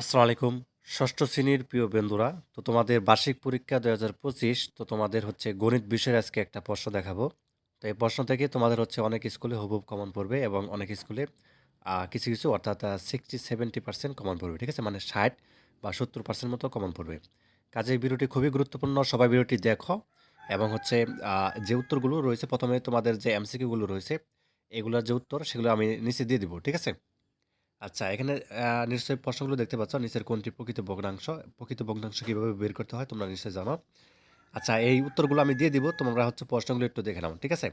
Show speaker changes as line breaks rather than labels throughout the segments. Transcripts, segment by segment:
আসসালামু আলাইকুম। ষষ্ঠ শ্রেণির প্রিয় বন্ধুরা, তো তোমাদের বার্ষিক পরীক্ষা দুই হাজার পঁচিশ, তো তোমাদের হচ্ছে গণিত বিষয়ের আজকে একটা প্রশ্ন দেখাবো। তো এই প্রশ্ন থেকে তোমাদের হচ্ছে অনেক স্কুলে হুবহুব কমন পড়বে এবং অনেক স্কুলে কিছু কিছু অর্থাৎ সিক্সটি সেভেন্টি পার্সেন্ট কমন পড়বে, ঠিক আছে? মানে ষাট বা সত্তর পার্সেন্ট মতো কমন পড়বে। কাজেই ভিডিওটি খুবই গুরুত্বপূর্ণ, সবাই ভিডিওটি দেখো এবং হচ্ছে যে উত্তরগুলো রয়েছে, প্রথমে তোমাদের যে এমসিকিউগুলো রয়েছে, এগুলোর যে উত্তর, সেগুলো আমি নিচে দিয়ে দিব, ঠিক আছে? আচ্ছা এখানে নিশ্চয়ই প্রশ্নগুলো দেখতে পাচ্ছ। নিচের কোনটি প্রকৃত ভগ্নাংশ? প্রকৃত ভগ্নাংশ কীভাবে বের করতে হয় তোমরা নিশ্চয়ই জানো। আচ্ছা এই উত্তরগুলো আমি দিয়ে দিব। তোমরা হচ্ছে প্রশ্নগুলো একটু দেখে নাও, ঠিক আছে?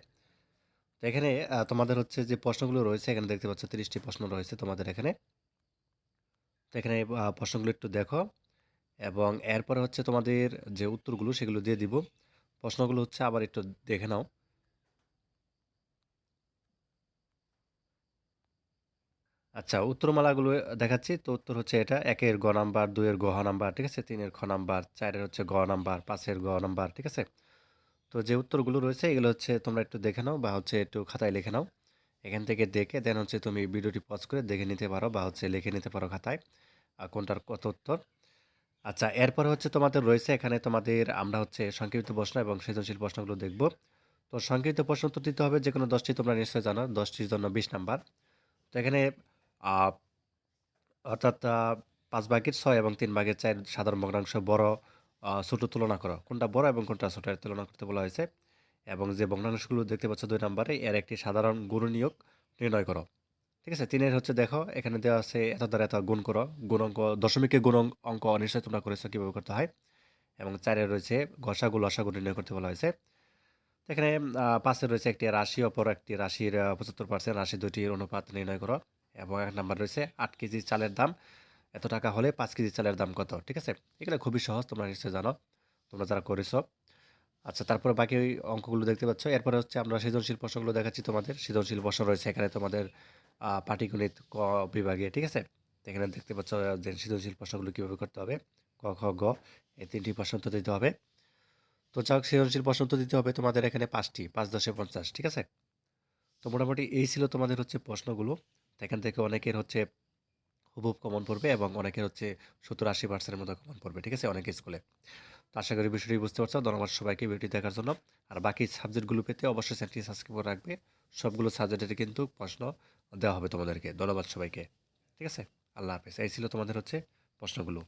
তো এখানে তোমাদের হচ্ছে যে প্রশ্নগুলো রয়েছে, এখানে দেখতে পাচ্ছ তিরিশটি প্রশ্ন রয়েছে তোমাদের এখানে। তো এখানে প্রশ্নগুলো একটু দেখো এবং এরপরে হচ্ছে তোমাদের যে উত্তরগুলো সেগুলো দিয়ে দিব। প্রশ্নগুলো হচ্ছে আবার একটু দেখে নাও। আচ্ছা উত্তরমালাগুলো দেখাচ্ছি। তো উত্তর হচ্ছে এটা, একের গ নাম্বার, দুইয়ের গহ নাম্বার, ঠিক আছে? তিনের খ নাম্বার, চারের হচ্ছে গ নাম্বার, পাঁচের গ নাম্বার, ঠিক আছে? তো যে উত্তরগুলো রয়েছে, এগুলো হচ্ছে তোমরা একটু দেখে নাও বা হচ্ছে একটু খাতায় লিখে নাও। এখান থেকে দেখে দেন হচ্ছে তুমি ভিডিওটি পজ করে দেখে নিতে পারো বা হচ্ছে লিখে নিতে পারো খাতায় আর কোনটার কত উত্তর। আচ্ছা এরপরে হচ্ছে তোমাদের রয়েছে এখানে তোমাদের আমরা হচ্ছে সংক্ষিপ্ত প্রশ্ন এবং সৃজনশীল প্রশ্নগুলো দেখব। তো সংক্ষিপ্ত প্রশ্ন উত্তর দিতে হবে যে কোনো দশটি তোমরা নিশ্চয়ই জানো, দশটির জন্য বিশ নাম্বার। তো এখানে অর্থাৎ পাঁচ ভাগের ছয় এবং তিন ভাগের চার সাধারণ ভগ্নাংশ বড় ছোট তুলনা করো। কোনটা বড় এবং কোনটা ছোট তুলনা করতে বলা হয়েছে। এবং যে ভগ্নাংশগুলো দেখতে পাচ্ছ দুই নম্বরে, এর একটি সাধারণ গুরু নিয়োগ নির্ণয় করো। ঠিক আছে? তিনের হচ্ছে দেখো, এখানে দেওয়া আছে এত দ্বারা এত গুণ করো। গুণ অঙ্ক, দশমিকের গুণ অঙ্ক- নিশ্চয়ই তোমরা করেছ, কীভাবে করতে হয়? এবং চারে রয়েছে ঘষাগুলো লসাগু নির্ণয় করতে বলা হয়েছে। এখানে পাশে রয়েছে একটি রাশি, অপর একটি রাশির পঁচাত্তর পার্সেন্ট রাশি দুটির অনুপাত নির্ণয় করো। এবং এক নাম্বার রয়েছে আট কেজি চালের দাম। এত টাকা হলে পাঁচ কেজি চালের দাম কত? ঠিক আছে? এগুলো খুবই সহজ, তোমরা নিশ্চয়ই জানো। তোমরা যারা করেছ। আচ্ছা তারপরে বাকি ওই অঙ্কগুলো দেখতে পাচ্ছ। এরপরে হচ্ছে আমরা সৃজনশীল প্রশ্নগুলো দেখাচ্ছি তোমাদের। সৃজনশীল প্রশ্ন রয়েছে এখানে তোমাদের পাটিগণিত ক বিভাগে, ঠিক আছে? এখানে দেখতে পাচ্ছ যে সৃজনশীল প্রশ্নগুলো কীভাবে করতে হবে। ক, খ, গ, এই তিনটি প্রশ্ন উত্তর দিতে হবে। তো যাক, সৃজনশীল প্রশ্ন উত্তর দিতে হবে তোমাদের এখানে পাঁচটি, পাঁচ দশে পঞ্চাশ, ঠিক আছে? তো মোটামুটি এই ছিল তোমাদের হচ্ছে প্রশ্নগুলো। এখান থেকে অনেকের হচ্ছে হুবহুব কমন পড়বে এবং অনেকের হচ্ছে সত্তর আশি পার্সেন্টের মতো কমন পড়বে, ঠিক আছে অনেক স্কুলে তো আশা করি বিষয়টি বুঝতে পারছ। ধন্যবাদ সবাইকে ভিডিও দেখার জন্য। আর বাকি সাবজেক্টগুলো পেতে অবশ্যই চ্যানেলটি সাবস্ক্রাইব করে রাখবে। সবগুলো সাবজেক্টের কিন্তু প্রশ্ন দেওয়া হবে তোমাদেরকে। ধন্যবাদ সবাইকে, ঠিক আছে? আল্লাহ হাফেজ। এই ছিল তোমাদের হচ্ছে প্রশ্নগুলো।